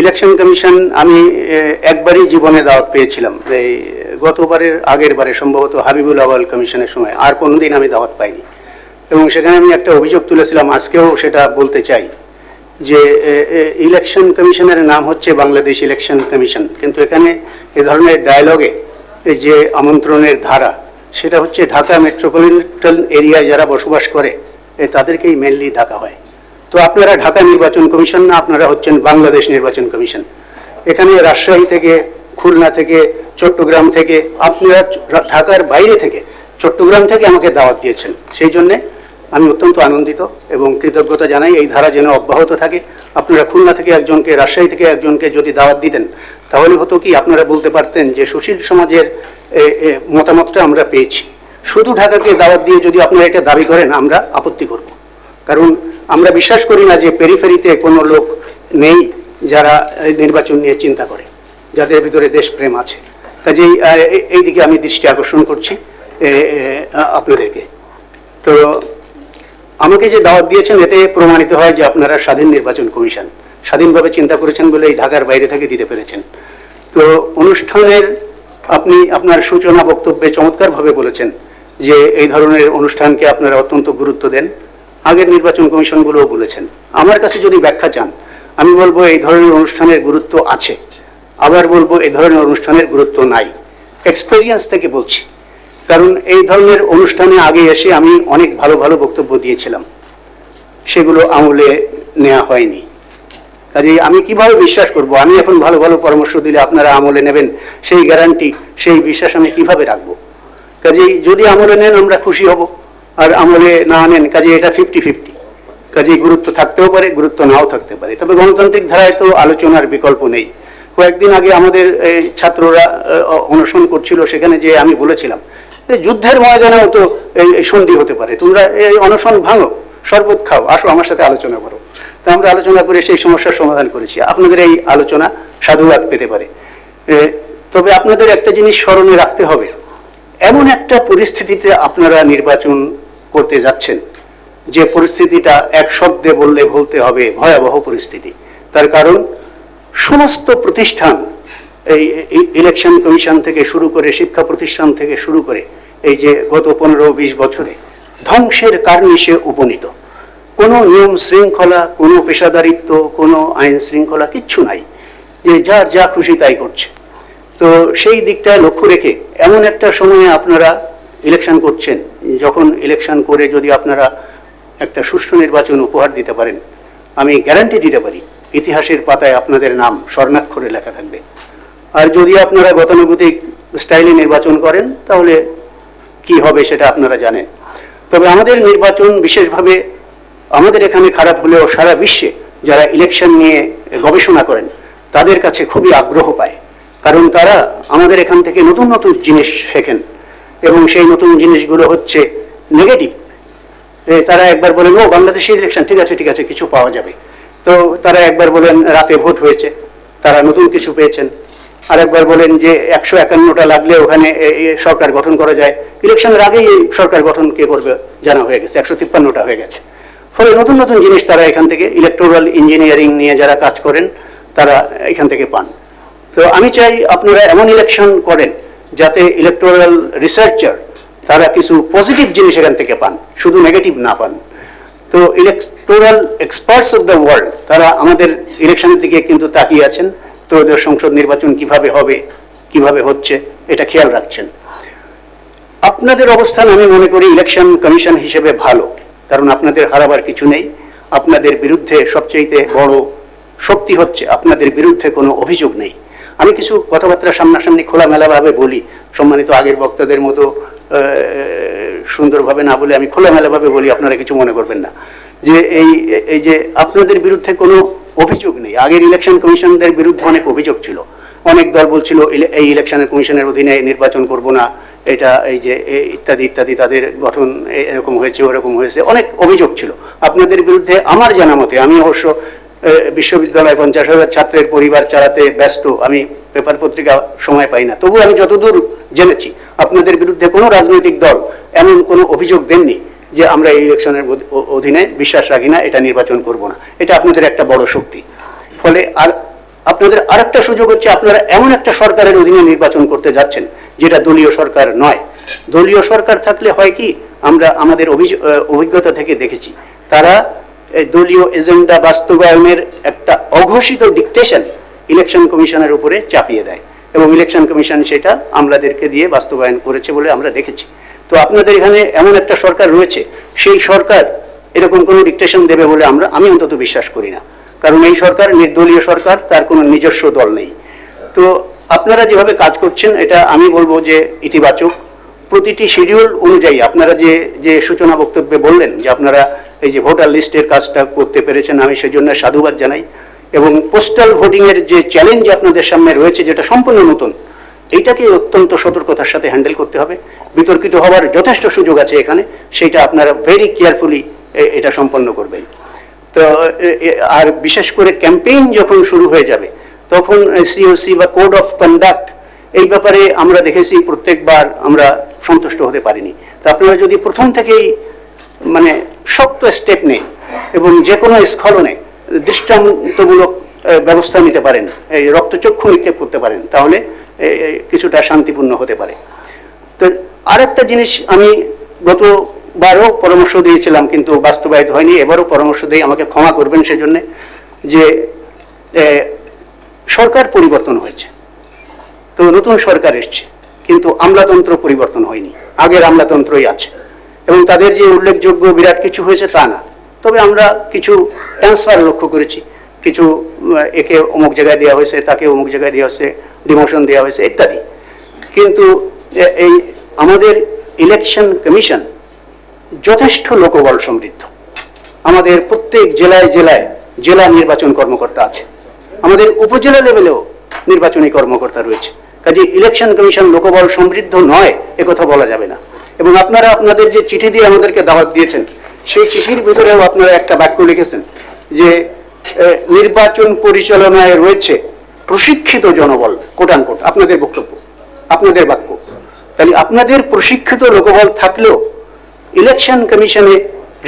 Election commission, আমি একবারই জীবনে দাওয়াত পেয়েছিলাম। এই, গতবারের আগের বারে, সম্ভবত হাবিবুল আওয়াল কমিশনের সময়। আর কোনোদিন আমি দাওয়াত পাইনি। এবং সেখানে আমি একটা অভিযোগ তুলেছিলাম, আজকেও সেটা বলতে চাই যে ইলেকশন কমিশনের নাম হচ্ছে বাংলাদেশ ইলেকশন কমিশন। কিন্তু এখানে এ ধরনের ডায়ালগে যে আমন্ত্রণের ধারা, সেটা হচ্ছে ঢাকা মেট্রোপলিটন এরিয়ায় যারা বসবাস করে তাদেরকেই মেনলি ডাকা হয়। তো আপনারা ঢাকা নির্বাচন কমিশন না, আপনারা হচ্ছেন বাংলাদেশ নির্বাচন কমিশন। এখানে রাজশাহী থেকে, খুলনা থেকে, চট্টগ্রাম থেকে, আপনারা ঢাকার বাইরে থেকে, চট্টগ্রাম থেকে আমাকে দাওয়াত দিয়েছেন। সেই জন্যে আমি অত্যন্ত আনন্দিত এবং কৃতজ্ঞতা জানাই, এই ধারা যেন অব্যাহত থাকে। আপনারা খুলনা থেকে একজনকে, রাজশাহী থেকে একজনকে যদি দাওয়াত দিতেন, তাহলে হতো কি, আপনারা বলতে পারতেন যে সুশীল সমাজের মতামতটা আমরা পেয়েছি। শুধু ঢাকাকে দাওয়াত দিয়ে যদি আপনারা এটা দাবি করেন, আমরা আপত্তি করব। কারণ আমরা বিশ্বাস করি না যে পেরিফেরিতে কোনো লোক নেই যারা নির্বাচন নিয়ে চিন্তা করে, যাদের ভিতরে দেশপ্রেম আছে। কাজেই এই- দিকে আমি দৃষ্টি আকর্ষণ করছি আপনাদেরকে। তো আমাকে যে দাওয়াত দিয়েছেন, এতে প্রমাণিত হয় যে আপনারা স্বাধীন নির্বাচন কমিশন, স্বাধীনভাবে চিন্তা করেছেন বলে এই ঢাকার বাইরে থেকে দিতে পেরেছেন। তো অনুষ্ঠানের আপনি আপনার সূচনা বক্তব্যে চমৎকারভাবে বলেছেন যে এই ধরনের অনুষ্ঠানকে আপনারা অত্যন্ত গুরুত্ব দেন। আগের নির্বাচন কমিশনগুলোও বলেছেন। আমার কাছে যদি ব্যাখ্যা চান, আমি বলব এই ধরনের অনুষ্ঠানের গুরুত্ব আছে। আবার বলব এই ধরনের অনুষ্ঠানের গুরুত্ব নাই। এক্সপেরিয়েন্স থেকে বলছি। কারণ এই ধরনের অনুষ্ঠানে আগে এসে আমি অনেক ভালো ভালো বক্তব্য দিয়েছিলাম। সেগুলো আমলে নেওয়া হয়নি। কাজেই আমি কীভাবে বিশ্বাস করব? আমি এখন ভালো ভালো পরামর্শ দিলে আপনারা আমলে নেবেন। সেই গ্যারান্টি সেই বিশ্বাস আমি কীভাবে রাখব? কাজেই যদি আমলে নেন, আমরা খুশি হব। আর আমলে না নেন, কাজে এটা ফিফটি ফিফটি কাজে গুরুত্ব থাকতেও পারে, গুরুত্ব নাও থাকতে পারে। তবে গণতান্ত্রিক ধারায় তো আলোচনার বিকল্প নেই। কয়েকদিন আগে আমাদের এই ছাত্ররা অনশন করছিল সেখানে যে আমি বলেছিলাম যুদ্ধের ময়দানেও তো এই সন্ধি হতে পারে। তোমরা এই অনশন ভাঙো, শরবত খাও, আসো আমার সাথে আলোচনা করো। তা আমরা আলোচনা করে সেই সমস্যার সমাধান করেছি। আপনাদের এই আলোচনা সাধুবাদ পেতে পারে। তবে আপনাদের একটা জিনিস স্মরণে রাখতে হবে। এমন একটা পরিস্থিতিতে আপনারা নির্বাচন করতে যাচ্ছেন। যে পরিস্থিতিটা এক শব্দে বললে বলতে হবে, ভয়াবহ পরিস্থিতি। তার কারণ, সমস্ত প্রতিষ্ঠান এই ইলেকশন কমিশন থেকে শুরু করে, শিক্ষা প্রতিষ্ঠান থেকে শুরু করে, এই যে গত পনেরো বিশ বছরে ধ্বংসের কার্নিশে উপনীত। কোনো নিয়ম শৃঙ্খলা, কোনো পেশাদারিত্ব, কোনো আইন শৃঙ্খলা কিচ্ছু নাই। যে যার যা খুশি তাই করছে। তো সেই দিকটা লক্ষ্য রেখে এমন একটা সময়ে আপনারা ইলেকশন করছেন, যখন ইলেকশন করে যদি আপনারা একটা সুষ্ঠু নির্বাচন উপহার দিতে পারেন, আমি গ্যারান্টি দিতে পারি, ইতিহাসের পাতায় আপনাদের নাম স্বর্ণাক্ষরে লেখা থাকবে। আর যদি আপনারা গতানুগতিক স্টাইলে নির্বাচন করেন, তাহলে কি হবে সেটা আপনারা জানেন। তবে আমাদের নির্বাচন বিশেষভাবে আমাদের এখানে খারাপ হলেও সারা বিশ্বে যারা ইলেকশন নিয়ে গবেষণা করেন, তাদের কাছে খুবই আগ্রহ পায়। কারণ তারা আমাদের এখান থেকে নতুন নতুন জিনিস শেখেন। এবং সেই নতুন জিনিসগুলো হচ্ছে নেগেটিভ তারা একবার বলেন, ও, বাংলাদেশের ইলেকশন ঠিক আছে ঠিক আছে, কিছু পাওয়া যাবে। তো তারা একবার বলেন, রাতে ভোট হয়েছে, তারা নতুন কিছু পেয়েছেন। আর একবার বলেন যে, একশো একান্নটা লাগলে ওখানে সরকার গঠন করা যায়। ইলেকশনের আগেই সরকার গঠন কে করবে জানা হয়ে গেছে, একশো তিপ্পান্নটা হয়ে গেছে। ফলে নতুন নতুন জিনিস তারা এখান থেকে ইলেকটোরাল ইঞ্জিনিয়ারিং নিয়ে যারা কাজ করেন, তারা এখান থেকে পান। তো আমি চাই আপনারা এমন ইলেকশন করেন যাতে ইলেকটোরাল রিসার্চার তারা কিছু পজিটিভ জিনিস এখান থেকে পান, শুধু নেগেটিভ না পান। তো electoral experts of the world তারা আমাদের ইলেকশনের দিকে কিন্তু তাকিয়ে আছেন, ত্রয়োদশ সংসদ নির্বাচন কীভাবে হবে, কীভাবে হচ্ছে, এটা খেয়াল রাখছেন। আপনাদের অবস্থান আমি মনে করি ইলেকশন কমিশন হিসেবে ভালো, কারণ আপনাদের হারাবার কিছু নেই। আপনাদের বিরুদ্ধে সবচেয়ে বড় শক্তি হচ্ছে আপনাদের বিরুদ্ধে কোনো অভিযোগ নেই। আমি কিছু কথাবার্তা সামনাসামনি খোলামেলাভাবে বলি। সম্মানিত আগের বক্তাদের মতো সুন্দরভাবে না বলে আমি খোলামেলাভাবে বলি, আপনারা কিছু মনে করবেন না। যে এই এই যে আপনাদের বিরুদ্ধে কোনো অভিযোগ নেই। আগের ইলেকশন কমিশনদের বিরুদ্ধে অনেক অভিযোগ ছিল। অনেক দল বলছিল এই ইলেকশনের কমিশনের অধীনে নির্বাচন করব না। এটা এই যে ইত্যাদি ইত্যাদি, তাদের গঠন এরকম হয়েছে, ওরকম হয়েছে। অনেক অভিযোগ ছিল। আপনাদের বিরুদ্ধে আমার জানা মতে, আমি অবশ্য বিশ্ববিদ্যালয় পঞ্চাশ হাজার ছাত্রের পরিবার চালাতে ব্যস্ত, আমি পেপার পত্রিকা সময় পাই না। তবু আমি যতদূর জেনেছি, আপনাদের বিরুদ্ধে কোনো রাজনৈতিক দল এমন কোনো অভিযোগ দেননি যে আমরা এই ইলেকশনের অধীনে বিশ্বাস রাখি না, এটা নির্বাচন করব না। এটা আপনাদের একটা বড় শক্তি। ফলে আর আপনাদের আরেকটা সুযোগ হচ্ছে, আপনারা এমন একটা সরকারের অধীনে নির্বাচন করতে যাচ্ছেন, যেটা দলীয় সরকার নয়। দলীয় সরকার থাকলে হয় কি, আমরা আমাদের অভিজ- অভিজ্ঞতা থেকে দেখেছি, তারা দলীয় এজেন্ডা বাস্তবায়নের একটা অঘোষিত ডিকটেশন ইলেকশন কমিশনের উপরে চাপিয়ে দেয় এবং ইলেকশন কমিশন সেটা আমলাদেরকে দিয়ে বাস্তবায়ন করেছে বলে আমরা দেখেছি। তো আপনাদের এখানে এমন একটা সরকার রয়েছে, সেই সরকার এরকম কোনো ডিকটেশন দেবে বলে আমরা, আমি অন্তত বিশ্বাস করি না। কারণ এই সরকার নির্দলীয় সরকার, তার কোনো নিজস্ব দল নেই। তো আপনারা যেভাবে কাজ করছেন, এটা আমি বলব যে ইতিবাচক। প্রতিটি শিডিউল অনুযায়ী আপনারা যে যে সূচনা বক্তব্যে বললেন যে আপনারা এই যে ভোটার লিস্টের কাজটা করতে পেরেছেন, আমি সেজন্য সাধুবাদ জানাই। এবং পোস্টাল ভোটিং এর যে চ্যালেঞ্জ আপনাদের সামনে রয়েছে, যেটা সম্পূর্ণ নতুন এইটাকে অত্যন্ত সতর্কতার সাথে হ্যান্ডেল করতে হবে। বিতর্কিত হওয়ার যথেষ্ট সুযোগ আছে এখানে, সেটা আপনারা ভেরি কেয়ারফুলি এটা সম্পন্ন করবেন। তো আর বিশেষ করে ক্যাম্পেইন যখন শুরু হয়ে যাবে, তখন সিওসি বা কোড অফ কন্ডাক্ট এই ব্যাপারে আমরা দেখেছি প্রত্যেকবার আমরা সন্তুষ্ট হতে পারিনি। তা আপনারা যদি প্রথম থেকেই মানে শক্ত স্টেপ নেই এবং যে কোনো স্খলনে দৃষ্টান্তমূলক ব্যবস্থা নিতে পারেন। এই রক্তচক্ষু নিক্ষেপ করতে পারেন। তাহলে কিছুটা শান্তিপূর্ণ হতে পারে। তো আরেকটা জিনিস আমি গতবারও পরামর্শ দিয়েছিলাম, কিন্তু বাস্তবায়িত হয়নি। এবারও পরামর্শ দিয়ে আমাকে ক্ষমা করবেন সেজন্যে যে সরকার পরিবর্তন হয়েছে। তো নতুন সরকার এসছে, কিন্তু আমলাতন্ত্র পরিবর্তন হয়নি। আগের আমলাতন্ত্রই আছে। এবং তাদের যে উল্লেখযোগ্য বিরাট কিছু হয়েছে তা না। তবে আমরা কিছু ট্রান্সফার লক্ষ্য করেছি। কিছু একে অমুক জায়গায় দেওয়া হয়েছে, তাকে অমুক জায়গায় দেওয়া হয়েছে ডিমোশন দেওয়া হয়েছে, ইত্যাদি। কিন্তু এই আমাদের ইলেকশন কমিশন যথেষ্ট লোকবল সমৃদ্ধ। আমাদের প্রত্যেক জেলায় জেলায় জেলা নির্বাচন কর্মকর্তা আছে। আমাদের উপজেলা লেভেলেও নির্বাচনী কর্মকর্তা রয়েছে। কাজে ইলেকশন কমিশন লোকবল সমৃদ্ধ নয় একথা বলা যাবে না। এবং আপনারা আপনাদের যে চিঠি দিয়ে আমাদেরকে দাওয়াত দিয়েছেন, সেই চিঠির ভিতরেও আপনারা একটা বাক্য লিখেছেন যে নির্বাচন পরিচালনায় রয়েছে প্রশিক্ষিত জনবল কোটান কোট আপনাদের বক্তব্য, আপনাদের বাক্য। তাহলে আপনাদের প্রশিক্ষিত লোকবল থাকলেও ইলেকশন কমিশনে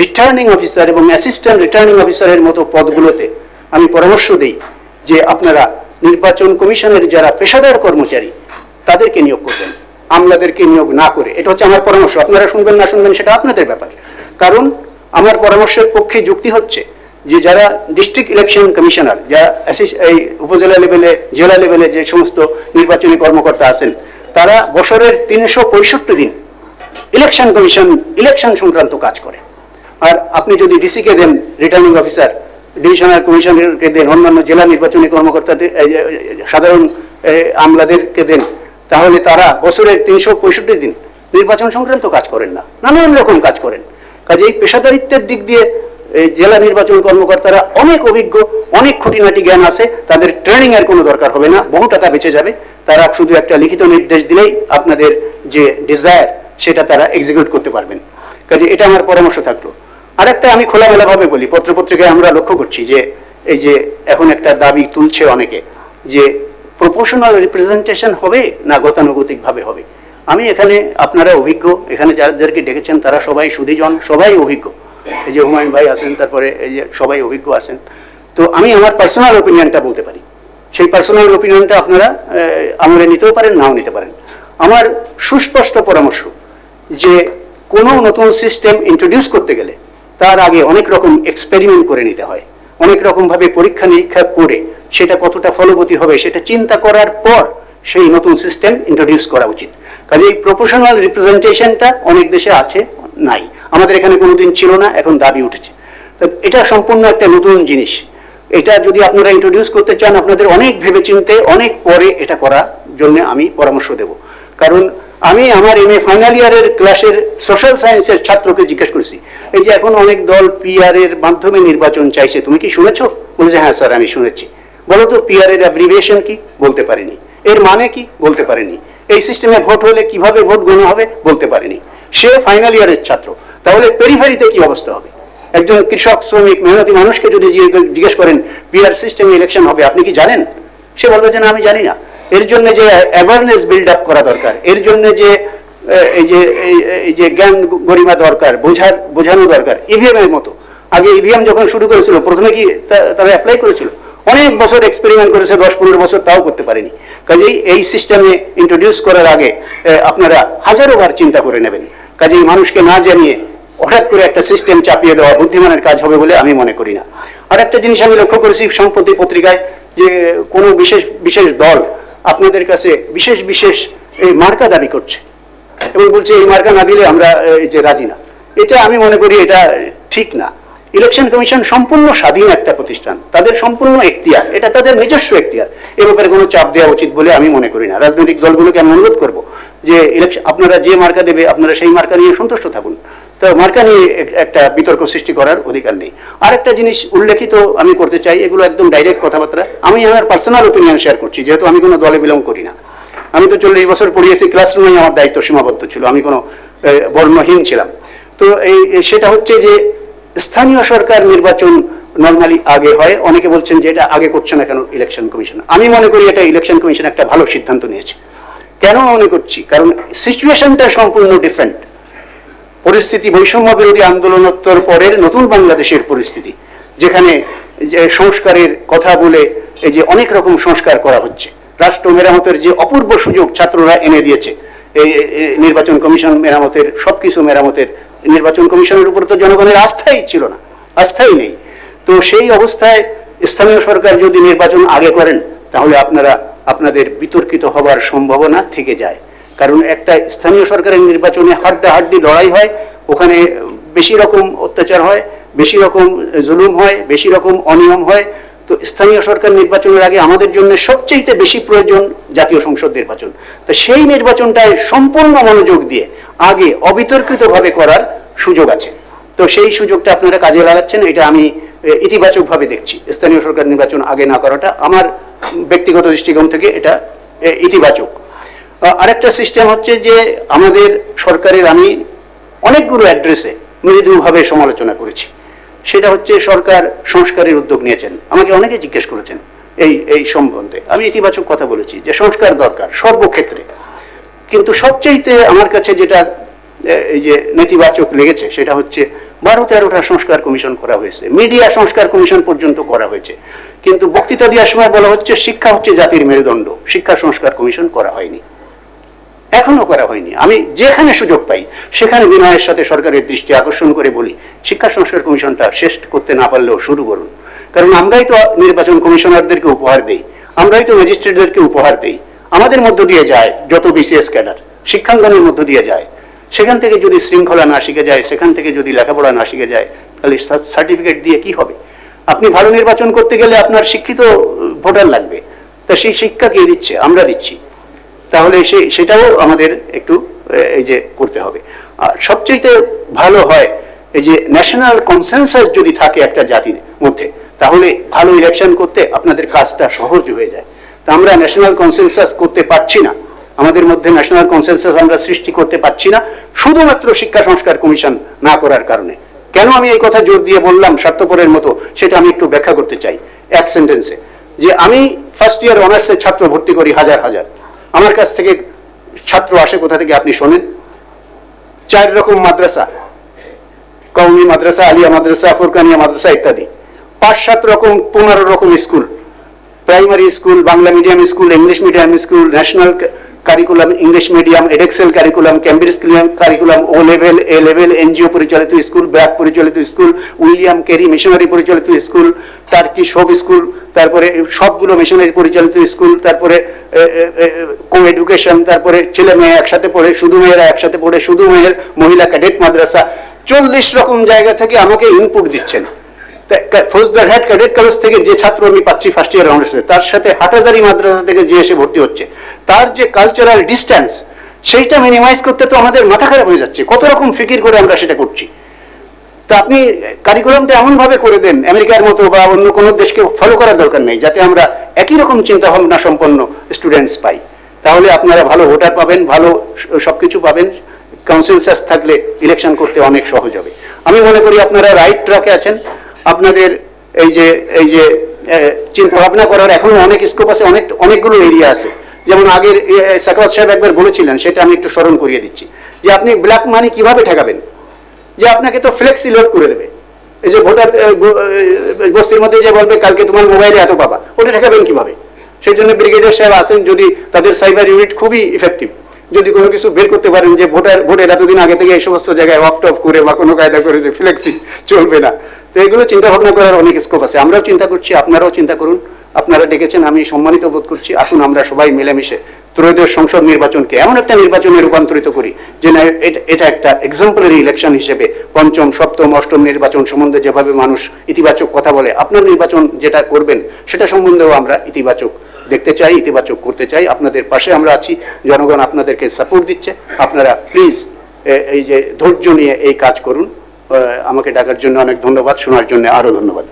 রিটার্নিং অফিসার এবং অ্যাসিস্ট্যান্ট রিটার্নিং অফিসারের মতো পদগুলোতে আমি পরামর্শ দিই যে আপনারা নির্বাচন কমিশনের যারা পেশাদার কর্মচারী, তাদেরকে নিয়োগ করবেন। আমলাদেরকে নিয়োগ না করে। এটা হচ্ছে আমার পরামর্শ। আপনারা শুনবেন না শুনবেন সেটা আপনাদের ব্যাপার। কারণ আমার পরামর্শের পক্ষে যুক্তি হচ্ছে যে যারা ডিস্ট্রিক্ট ইলেকশন কমিশনার যারা এই উপজেলা লেভেলে জেলা লেভেলে যে সমস্ত নির্বাচনী কর্মকর্তা আছেন, তারা বছরের তিনশো পঁয়ষট্টি দিন ইলেকশন কমিশন ইলেকশন সংক্রান্ত কাজ করে। আর আপনি যদি ডিসিকে দেন রিটার্নিং অফিসার ডিভিশনাল কমিশনারকে দেন, অন্যান্য জেলা নির্বাচনী কর্মকর্তাদের সাধারণ আমলাদেরকে দেন তাহলে তারা বছরের তিনশো পঁয়ষট্টি দিন নির্বাচন সংক্রান্ত কাজ করেন না, নানান রকম কাজ করেন। কাজে এই পেশাদারিত্বের দিক দিয়ে এই জেলা নির্বাচন কর্মকর্তারা অনেক অভিজ্ঞ, অনেক খুঁটিনাটি জ্ঞান আছে, তাদের ট্রেনিং এর কোনো দরকার হবে না, বহু টাকা বেঁচে যাবে। তারা শুধু একটা লিখিত নির্দেশ দিলেই আপনাদের যে ডিজায়ার সেটা তারা এক্সিকিউট করতে পারবেন। কাজে এটা আমার পরামর্শ থাকল। আর একটা আমি খোলামেলাভাবে বলি, পত্রপত্রিকায় আমরা লক্ষ্য করছি যে, এই যে এখন একটা দাবি তুলছে অনেকে, যে প্রপোর্শনাল রিপ্রেজেন্টেশন হবে না গতানুগতিকভাবে হবে? আমি এখানে আপনারা অভিজ্ঞ, এখানে যাদেরকে ডেকেছেন, তারা সবাই সুধীজন, সবাই অভিজ্ঞ। এই যে হুমায়ুন ভাই আছেন, তারপরে এই যে সবাই অভিজ্ঞ আছেন। তো আমি আমার পার্সোনাল ওপিনিয়নটা বলতে পারি। সেই পার্সোনাল ওপিনিয়নটা আপনারা আমলে নিতেও পারেন, নাও নিতে পারেন। আমার সুস্পষ্ট পরামর্শ যে কোনো নতুন সিস্টেম ইন্ট্রোডিউস করতে গেলে তার আগে অনেক রকম এক্সপেরিমেন্ট করে নিতে হয়। অনেক রকমভাবে পরীক্ষা নিরীক্ষা করে সেটা কতটা ফলবতী হবে সেটা চিন্তা করার পর সেই নতুন সিস্টেম ইন্ট্রোডিউস করা উচিত। কাজে এই প্রফেশনাল রিপ্রেজেন্টেশনটা অনেক দেশে আছে, নাই। আমাদের এখানে কোনোদিন ছিল না, এখন দাবি উঠেছে। তো এটা সম্পূর্ণ একটা নতুন জিনিস। এটা যদি আপনারা ইন্ট্রোডিউস করতে চান, আপনাদের অনেক ভেবেচিন্তে অনেক পরে এটা করার জন্য আমি পরামর্শ দেব। কারণ আমি আমার এম এ ফাইনাল ইয়ারের ক্লাসের সোশ্যাল সায়েন্সের ছাত্রকে জিজ্ঞেস করেছি, এই যে এখন অনেক দল পিআর এর মাধ্যমে নির্বাচন চাইছে, তুমি কি শুনেছো? বলেছে হ্যাঁ স্যার, আমি শুনেছি। বলো তো পিআর এর অ্যাব্রিভিয়েশন কি? বলতে পারিনি। এর মানে কি? বলতে পারিনি। এই সিস্টেমে ভোট হলে কীভাবে ভোট গণনা হবে? বলতে পারিনি। সে ফাইনাল ইয়ারের ছাত্র। তাহলে পেরিফারিতে কি অবস্থা হবে? একজন কৃষক, শ্রমিক, মেহনতি মানুষকে যদি জিজ্ঞেস করেন পিআর সিস্টেমে ইলেকশন হবে, আপনি কি জানেন? সে বলবে যে, না, আমি জানি না। এর জন্য যে অ্যাওয়ারনেস বিল্ড আপ করা দরকার, এর জন্য যে এই যে এই- এই যে জ্ঞান গরিমা দরকার, বোঝার, বোঝানো দরকার ইভিএম এর মতো। আগে ইভিএম যখন শুরু করেছিল, প্রথমে কি তারা অ্যাপ্লাই করেছিল? অনেক বছর এক্সপেরিমেন্ট করেছে, দশ পনেরো বছর তাও করতে পারেনি। কাজেই এই সিস্টেমে ইন্ট্রোডিউস করার আগে আপনারা হাজারো বার চিন্তা করে নেবেন। কাজেই মানুষকে না জানিয়ে হঠাৎ করে একটা সিস্টেম চাপিয়ে দেওয়া বুদ্ধিমানের কাজ হবে বলে আমি মনে করি না। আর একটা জিনিস আমি লক্ষ্য করেছি সম্প্রতি পত্রিকায়, যে কোনো বিশেষ বিশেষ দল আপনাদের কাছে বিশেষ বিশেষ এই মার্কা দাবি করছে এবং বলছে, এই মার্কা না দিলে আমরা এই যে রাজি না। এটা আমি মনে করি এটা ঠিক না। ইলেকশন কমিশন সম্পূর্ণ স্বাধীন একটা প্রতিষ্ঠান। তাদের সম্পূর্ণ এখতিয়ার। এটা তাদের নিজস্ব এখতিয়ার। এ ব্যাপারে কোনো চাপ দেওয়া উচিত বলে আমি মনে করি না। রাজনৈতিক দলগুলোকে আমি অনুরোধ করব যে ইলেকশন আপনারা যে মার্কা দেবে, আপনারা সেই মার্কা নিয়ে সন্তুষ্ট থাকুন। তো মার্কা নিয়ে একটা বিতর্ক সৃষ্টি করার অধিকার নেই। আরেকটা জিনিস উল্লেখিত আমি করতে চাই, এগুলো একদম ডাইরেক্ট কথাবার্তা। আমি আমার পার্সোনাল ওপিনিয়ন শেয়ার করছি, যেহেতু আমি কোনো দলে বিলং করি না। আমি তো চল্লিশ বছর পড়িয়েছি ক্লাসরুমে আমার দায়িত্ব সীমাবদ্ধ ছিল। আমি কোনো বর্ণহীন ছিলাম। তো এই সেটা হচ্ছে যে স্থানীয় সরকার নির্বাচন নর্মালি আগে হয়। অনেকে বলছেন যে এটা আগে করছে না কেন ইলেকশন কমিশন আমি মনে করি এটা ইলেকশন কমিশন একটা ভালো সিদ্ধান্ত নিয়েছে। কেন মনে করছি? কারণ সিচুয়েশনটা সম্পূর্ণ ডিফারেন্ট পরিস্থিতি বৈষম্য বিরোধী আন্দোলনোত্তর পরের নতুন বাংলাদেশের পরিস্থিতি, যেখানে যে সংস্কারের কথা বলে এই যে অনেক রকম সংস্কার করা হচ্ছে। রাষ্ট্র মেরামতের যে অপূর্ব সুযোগ ছাত্ররা এনে দিয়েছে এই নির্বাচন কমিশন মেরামতের, সবকিছু মেরামতের, নির্বাচন কমিশনের উপর তো জনগণের আস্থাই ছিল না, আস্থাই নেই। তো সেই অবস্থায় স্থানীয় সরকার যদি নির্বাচন আগে করেন, তাহলে আপনারা, আপনাদের বিতর্কিত হবার সম্ভাবনা থেকে যায়। কারণ একটা স্থানীয় সরকারের নির্বাচনে হাড্ডা হাড্ডি লড়াই হয়, ওখানে বেশি রকম অত্যাচার হয়, বেশি রকম জুলুম হয়, বেশি রকম অনিয়ম হয় তো স্থানীয় সরকার নির্বাচনের আগে আমাদের জন্য সবচেয়ে বেশি প্রয়োজন জাতীয় সংসদ নির্বাচন। তো সেই নির্বাচনটায় সম্পূর্ণ মনোযোগ দিয়ে আগে অবিতর্কিতভাবে করার সুযোগ আছে। তো সেই সুযোগটা আপনারা কাজে লাগাচ্ছেন, এটা আমি ইতিবাচকভাবে দেখছি। স্থানীয় সরকার নির্বাচন আগে না করাটা আমার ব্যক্তিগত দৃষ্টিকোণ থেকে এটা ইতিবাচক। আরেকটা সিস্টেম হচ্ছে যে আমাদের সরকারের আমি অনেকগুলো অ্যাড্রেসে মৃদুভাবে সমালোচনা করেছি। সেটা হচ্ছে সরকার সংস্কারের উদ্যোগ নিয়েছেন। আমাকে অনেকে জিজ্ঞেস করেছেন এই এই সম্বন্ধে। আমি ইতিবাচক কথা বলেছি যে সংস্কার দরকার সর্বক্ষেত্রে। কিন্তু সবচাইতে আমার কাছে যেটা এই যে নেতিবাচক লেগেছে সেটা হচ্ছে বারো তেরোটা সংস্কার কমিশন করা হয়েছে। মিডিয়া সংস্কার কমিশন পর্যন্ত করা হয়েছে। কিন্তু বক্তৃতা দেওয়ার সময় বলা হচ্ছে শিক্ষা হচ্ছে জাতির মেরুদণ্ড। শিক্ষা সংস্কার কমিশন করা হয়নি। এখনও করা হয়নি। আমি যেখানে সুযোগ পাই, সেখানে বিনয়ের সাথে সরকারের দৃষ্টি আকর্ষণ করে বলি, শিক্ষা সংস্কার কমিশনটা শেষ করতে না পারলেও শুরু করুন। কারণ আমরাই তো নির্বাচন কমিশনারদেরকে উপহার দেই, আমরাই তো ম্যাজিস্ট্রেটদেরকে উপহার দেই। আমাদের মধ্য দিয়ে যায় যত বিসিএস ক্যাডার, শিক্ষাঙ্গনের মধ্য দিয়ে যায়। সেখান থেকে যদি শৃঙ্খলা না শিখে যায়, সেখান থেকে যদি লেখাপড়া না শিখে যায়, তাহলে সার্টিফিকেট দিয়ে কি হবে? আপনি ভালো নির্বাচন করতে গেলে আপনার শিক্ষিত ভোটার লাগবে। তা সেই শিক্ষা কে দিচ্ছে? আমরা দিচ্ছি। তাহলে সে, সেটাও আমাদের একটু এই যে করতে হবে। আর সবচেয়ে ভালো হয়, এই যে ন্যাশনাল কনসেনসাস যদি থাকে একটা জাতির মধ্যে, তাহলে ভালো ইলেকশন করতে আপনাদের কাজটা সহজ হয়ে যায়। তা আমরা ন্যাশনাল কনসেনসাস করতে পারছি না। আমাদের মধ্যে ন্যাশনাল কনসেনসাস আমরা সৃষ্টি করতে পারছি না, শুধুমাত্র শিক্ষা সংস্কার কমিশন না করার কারণে। কেন আমি এই কথা জোর দিয়ে বললাম, স্বার্থপরের মতো, সেটা আমি একটু ব্যাখ্যা করতে চাই, এক সেন্টেন্সে যে আমি ফার্স্ট ইয়ার অনার্সের ছাত্র ভর্তি করি হাজার হাজার। আমার কাছ থেকে ছাত্র আসে কোথা থেকে আপনি শোনেন? চার রকম মাদ্রাসা। কৌমি মাদ্রাসা, আলিয়া মাদ্রাসা, ফুরকানিয়া মাদ্রাসা ইত্যাদি। পাঁচ সাত রকম, পনেরো রকম school. Primary school, Bangla medium school, English medium school, national curriculum, English medium, Edexcel curriculum Cambridge curriculum, O level, A level, NGO পরিচালিত স্কুল, ব্র্যাক পরিচালিত স্কুল, উইলিয়াম কেরি মিশনারি পরিচালিত স্কুল, টার্কি সব স্কুল তারপরে সবগুলো মিশনারি পরিচালিত school, তারপরে কো education, তারপরে ছেলে মেয়ে একসাথে পড়ে, শুধু মেয়েরা একসাথে পড়ে, শুধু মেয়ের মহিলা ক্যাডেট মাদ্রাসা। চল্লিশ রকম জায়গা থেকে আমাকে ইনপুট দিচ্ছেন। ফৌজদার হেড ক্যাডেট কলেজ থেকে যে ছাত্র আমি পাচ্ছি ফার্স্ট ইয়ার অনার্সে তার সাথে হাটাজারি মাদ্রাসা থেকে যে এসে ভর্তি হচ্ছে। তার যে কালচারাল ডিস্টেন্স সেইটা মিনিমাইজ করতে তো আমাদের মাথা খারাপ হয়ে যাচ্ছে। কত রকম ফিকির করে আমরা সেটা করছি। তা আপনি কারিকুলামটা এমনভাবে করে দেন, আমেরিকার মতো বা অন্য কোনো দেশকে ফলো করার দরকার নেই, যাতে আমরা একই রকম চিন্তা ভাবনা সম্পন্ন স্টুডেন্টস পাই। তাহলে আপনারা ভালো ভোটার পাবেন, ভালো সব কিছু পাবেন। কাউন্সিলসাস থাকলে ইলেকশন করতে অনেক সহজ হবে। আমি মনে করি আপনারা রাইট ট্র্যাকে আছেন। আপনাদের এই যে এই যে চিন্তা ভাবনা করার এখনও অনেক স্কোপ আছে, অনেক, অনেকগুলো এরিয়া আছে। যেমন আগের সাকাওয়াত সাহেব একবার বলেছিলেন, সেটা আমি একটু স্মরণ করিয়ে দিচ্ছি। যে আপনি ব্ল্যাক মানি কীভাবে ঠেকাবেন? যে আপনাকে তো ফ্লেক্সি লোড করে দেবে। এই যে ভোটার বস্তির মধ্যে যে বলবে, কালকে তোমার মোবাইলে এত পাবা। ওটা ঠেকাবেন কীভাবে? সেই জন্য ব্রিগেডিয়ার সাহেব আছেন যদি তাদের সাইবার ইউনিট খুবই ইফেক্টিভ যদি কোনো কিছু বের করতে পারেন যে ভোটার, ভোটের এতদিন আগে থেকে এই সমস্ত জায়গায় অফ টপ করে বা কোনো কায়দা করে যে ফ্লেক্সি চলবে না। তো এগুলো চিন্তা ভাবনা করার অনেক স্কোপ আছে। আমরাও চিন্তা করছি, আপনারাও চিন্তা করুন। আপনারা ডেকেছেন, আমি সম্মানিত বোধ করছি। আসুন, আমরা সবাই মিলেমিশে ত্রয়োদশ সংসদ নির্বাচনকে এমন একটা নির্বাচনে রূপান্তরিত করি যে না, এটা- একটা এক্সাম্পলারি ইলেকশন হিসেবে পঞ্চম, সপ্তম, অষ্টম নির্বাচন সম্বন্ধে যেভাবে মানুষ ইতিবাচক কথা বলে, আপনার নির্বাচন যেটা করবেন সেটা সম্বন্ধেও আমরা ইতিবাচক দেখতে চাই, ইতিবাচক করতে চাই। আপনাদের পাশে আমরা আছি, জনগণ আপনাদেরকে সাপোর্ট দিচ্ছে। আপনারা প্লিজ এই যে ধৈর্য নিয়ে এই কাজ করুন। আমাকে ডাকার জন্য অনেক ধন্যবাদ, শোনার জন্য আরও ধন্যবাদ।